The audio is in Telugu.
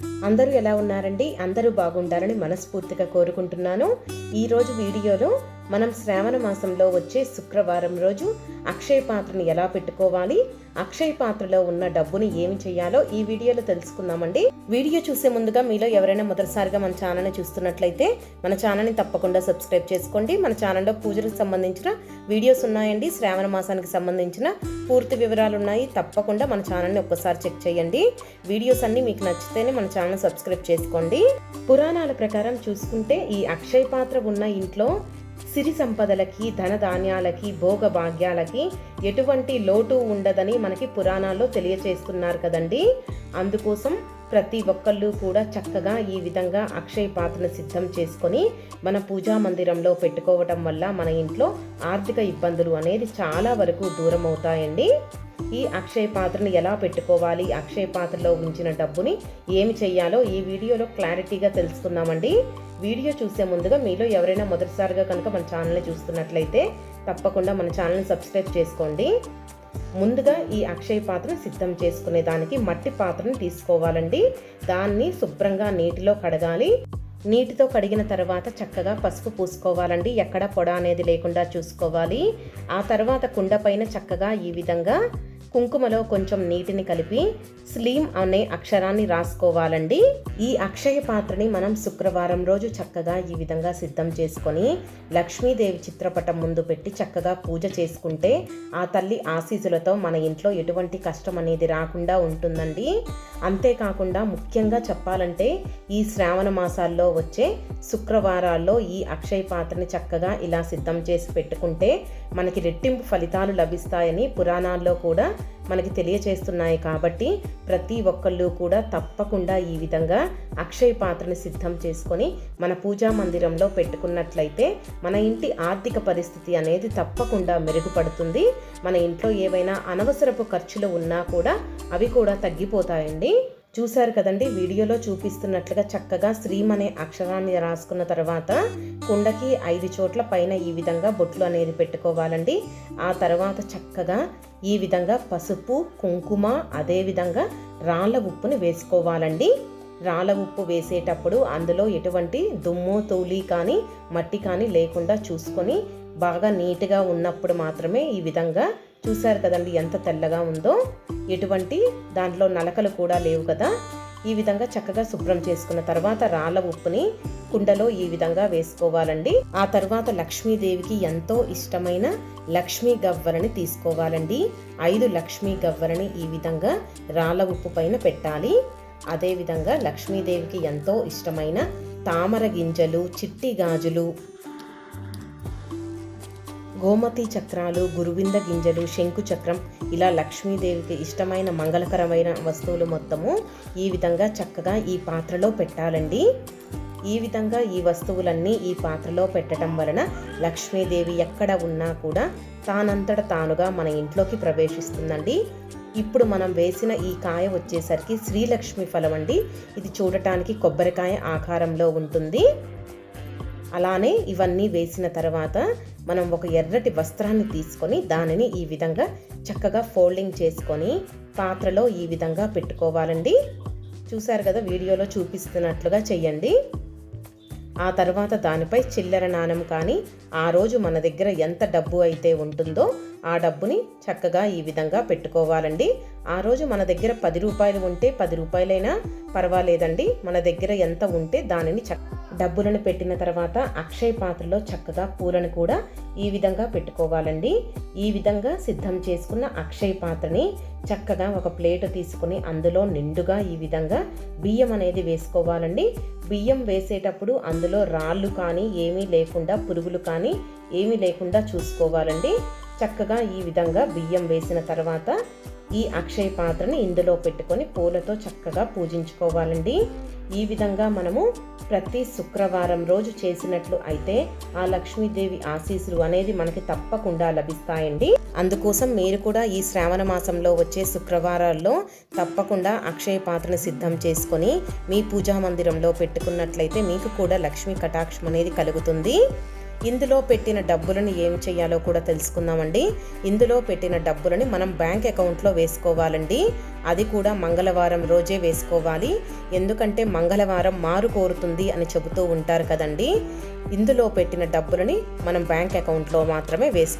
అందరూ ఎలా ఉన్నారండి? అందరూ బాగుండాలని మనస్ఫూర్తిగా కోరుకుంటున్నాను. ఈరోజు వీడియోలో మనం శ్రావణ మాసంలో వచ్చే శుక్రవారం రోజు అక్షయ పాత్రని ఎలా పెట్టుకోవాలి అక్షయ పాత్రలో ఉన్న డబ్బుని ఏమి చేయాలో ఈ వీడియోలో తెలుసుకుందామండి. వీడియో చూసే ముందుగా మీలో ఎవరైనా మొదటిసారిగా మన ఛానల్ని చూస్తున్నట్లయితే మన ఛానల్ని తప్పకుండా సబ్స్క్రైబ్ చేసుకోండి. మన ఛానల్లో పూజలకు సంబంధించిన వీడియోస్ ఉన్నాయండి. శ్రావణ మాసానికి సంబంధించిన పూర్తి వివరాలు ఉన్నాయి. తప్పకుండా మన ఛానల్ని ఒక్కసారి చెక్ చేయండి. వీడియోస్ అన్ని మీకు నచ్చితేనే మన ఛానల్ సబ్స్క్రైబ్ చేసుకోండి. పురాణాల ప్రకారం చూసుకుంటే ఈ అక్షయ పాత్ర ఉన్న ఇంట్లో సిరి సంపదలకి ధనధాన్యాలకి భోగభాగ్యాలకి ఎటువంటి లోటు ఉండదని మనకి పురాణాల్లో తెలియచేస్తున్నారు కదండి. అందుకోసం ప్రతి ఒక్కళ్ళు కూడా చక్కగా ఈ విధంగా అక్షయ పాత్రను సిద్ధం చేసుకొని మన పూజా మందిరంలో పెట్టుకోవటం వల్ల మన ఇంట్లో ఆర్థిక ఇబ్బందులు అనేది చాలా వరకు దూరం అవుతాయండి. ఈ అక్షయ పాత్రను ఎలా పెట్టుకోవాలి అక్షయ పాత్రలో ఉంచిన డబ్బుని ఏమి చెయ్యాలో ఈ వీడియోలో క్లారిటీగా తెలుసుకుందామండి. వీడియో చూసే ముందుగా మీలో ఎవరైనా మొదటిసారిగా కనుక మన ఛానల్ని చూస్తున్నట్లయితే తప్పకుండా మన ఛానల్ని సబ్స్క్రైబ్ చేసుకోండి. ముందుగా ఈ అక్షయ పాత్రను సిద్ధం చేసుకునే దానికి మట్టి పాత్రను తీసుకోవాలండి. దాన్ని శుభ్రంగా నీటిలో కడగాలి. నీటితో కడిగిన తర్వాత చక్కగా పసుపు పూసుకోవాలండి. ఎక్కడ పొడ అనేది లేకుండా చూసుకోవాలి. ఆ తర్వాత కుండ పైన చక్కగా ఈ విధంగా కుంకుమలో కొంచెం నీటిని కలిపి స్లీమ్ అనే అక్షరాన్ని రాసుకోవాలండి. ఈ అక్షయ పాత్రని మనం శుక్రవారం రోజు చక్కగా ఈ విధంగా సిద్ధం చేసుకొని లక్ష్మీదేవి చిత్రపటం ముందు పెట్టి చక్కగా పూజ చేసుకుంటే ఆ తల్లి ఆశీసులతో మన ఇంట్లో ఎటువంటి కష్టం అనేది రాకుండా ఉంటుందండి. అంతేకాకుండా ముఖ్యంగా చెప్పాలంటే ఈ శ్రావణ మాసాల్లో వచ్చే శుక్రవారాల్లో ఈ అక్షయ పాత్రని చక్కగా ఇలా సిద్ధం చేసి పెట్టుకుంటే మనకి రెట్టింపు ఫలితాలు లభిస్తాయని పురాణాల్లో కూడా మనకి తెలియచేస్తున్నాయి కాబట్టి ప్రతి ఒక్కళ్ళు కూడా తప్పకుండా ఈ విధంగా అక్షయ పాత్రని సిద్ధం చేసుకొని మన పూజా మందిరంలో పెట్టుకున్నట్లయితే మన ఇంటి ఆర్థిక పరిస్థితి అనేది తప్పకుండా మెరుగుపడుతుంది. మన ఇంట్లో ఏవైనా అనవసరపు ఖర్చులు ఉన్నా కూడా అవి కూడా తగ్గిపోతాయండి. చూశారు కదండి వీడియోలో చూపిస్తున్నట్లుగా చక్కగా శ్రీమ్ అనే అక్షరాన్ని రాసుకున్న తర్వాత కుండకి ఐదు చోట్ల పైన ఈ విధంగా బొట్లు అనేది పెట్టుకోవాలండి. ఆ తర్వాత చక్కగా ఈ విధంగా పసుపు కుంకుమ అదేవిధంగా రాళ్ళ ఉప్పుని వేసుకోవాలండి. రాళ్ళ ఉప్పు వేసేటప్పుడు అందులో ఎటువంటి దుమ్ము తూలి కానీ మట్టి కానీ లేకుండా చూసుకొని బాగా నీట్గా ఉన్నప్పుడు మాత్రమే ఈ విధంగా చూశారు కదండి ఎంత తెల్లగా ఉందో. ఎటువంటి దాంట్లో నలకలు కూడా లేవు కదా. ఈ విధంగా చక్కగా శుభ్రం చేసుకున్న తర్వాత రాళ్ళ ఉప్పుని కుండలో ఈ విధంగా వేసుకోవాలండి. ఆ తర్వాత లక్ష్మీదేవికి ఎంతో ఇష్టమైన లక్ష్మీ గవ్వలని తీసుకోవాలండి. ఐదు లక్ష్మీ గవ్వలని ఈ విధంగా రాళ్ళ ఉప్పు పైన పెట్టాలి. అదేవిధంగా లక్ష్మీదేవికి ఎంతో ఇష్టమైన తామర గింజలు చిట్టి గాజులు గోమతి చక్రాలు గురువింద గింజలు శంకు చక్రం ఇలా లక్ష్మీదేవికి ఇష్టమైన మంగళకరమైన వస్తువులు మొత్తము ఈ విధంగా చక్కగా ఈ పాత్రలో పెట్టాలండి. ఈ విధంగా ఈ వస్తువులన్నీ ఈ పాత్రలో పెట్టడం వలన లక్ష్మీదేవి ఎక్కడ ఉన్నా కూడా తానంతట తానుగా మన ఇంట్లోకి ప్రవేశిస్తుందండి. ఇప్పుడు మనం వేసిన ఈ కాయ వచ్చేసరికి శ్రీలక్ష్మి ఫలం అండి. ఇది చూడటానికి కొబ్బరికాయ ఆకారంలో ఉంటుంది. అలానే ఇవన్నీ వేసిన తర్వాత మనం ఒక ఎర్రటి వస్త్రాన్ని తీసుకొని దానిని ఈ విధంగా చక్కగా ఫోల్డింగ్ చేసుకొని పాత్రలో ఈ విధంగా పెట్టుకోవాలండి. చూశారు కదా వీడియోలో చూపిస్తున్నట్లుగా చెయ్యండి. ఆ తర్వాత దానిపై చిల్లర నాణం కానీ ఆ రోజు మన దగ్గర ఎంత డబ్బు అయితే ఉంటుందో ఆ డబ్బుని చక్కగా ఈ విధంగా పెట్టుకోవాలండి. ఆ రోజు మన దగ్గర పది రూపాయలు ఉంటే పది రూపాయలైనా పర్వాలేదండి. మన దగ్గర ఎంత ఉంటే దానిని చక్క డబ్బులను పెట్టిన తర్వాత అక్షయ పాత్రలో చక్కగా పూలను కూడా ఈ విధంగా పెట్టుకోవాలండి. ఈ విధంగా సిద్ధం చేసుకున్న అక్షయ పాత్రని చక్కగా ఒక ప్లేట్ తీసుకుని అందులో నిండుగా ఈ విధంగా బియ్యం అనేది వేసుకోవాలండి. బియ్యం వేసేటప్పుడు అందులో రాళ్ళు కానీ ఏమీ లేకుండా పురుగులు కానీ ఏమీ లేకుండా చూసుకోవాలండి. చక్కగా ఈ విధంగా బియ్యం వేసిన తర్వాత ఈ అక్షయ పాత్రని ఇందులో పెట్టుకొని పూలతో చక్కగా పూజించుకోవాలండి. ఈ విధంగా మనము ప్రతి శుక్రవారం రోజు చేసినట్లు అయితే ఆ లక్ష్మీదేవి ఆశీస్సులు అనేది మనకి తప్పకుండా లభిస్తాయండి. అందుకోసం మీరు కూడా ఈ శ్రావణ మాసంలో వచ్చే శుక్రవారాల్లో తప్పకుండా అక్షయ పాత్రను సిద్ధం చేసుకొని మీ పూజా మందిరంలో పెట్టుకున్నట్లయితే మీకు కూడా లక్ష్మీ కటాక్షం అనేది కలుగుతుంది. ఇందులో పెట్టిన డబ్బులను ఏం చేయాలో కూడా తెలుసుకుందామండి. ఇందులో పెట్టిన డబ్బులని మనం బ్యాంక్ అకౌంట్లో వేసుకోవాలండి. అది కూడా మంగళవారం రోజే వేసుకోవాలి. ఎందుకంటే మంగళవారం మారు కోరుతుంది అని చెబుతూ ఉంటారు కదండి. ఇందులో పెట్టిన డబ్బులని మనం బ్యాంక్ అకౌంట్లో మాత్రమే వేసుకో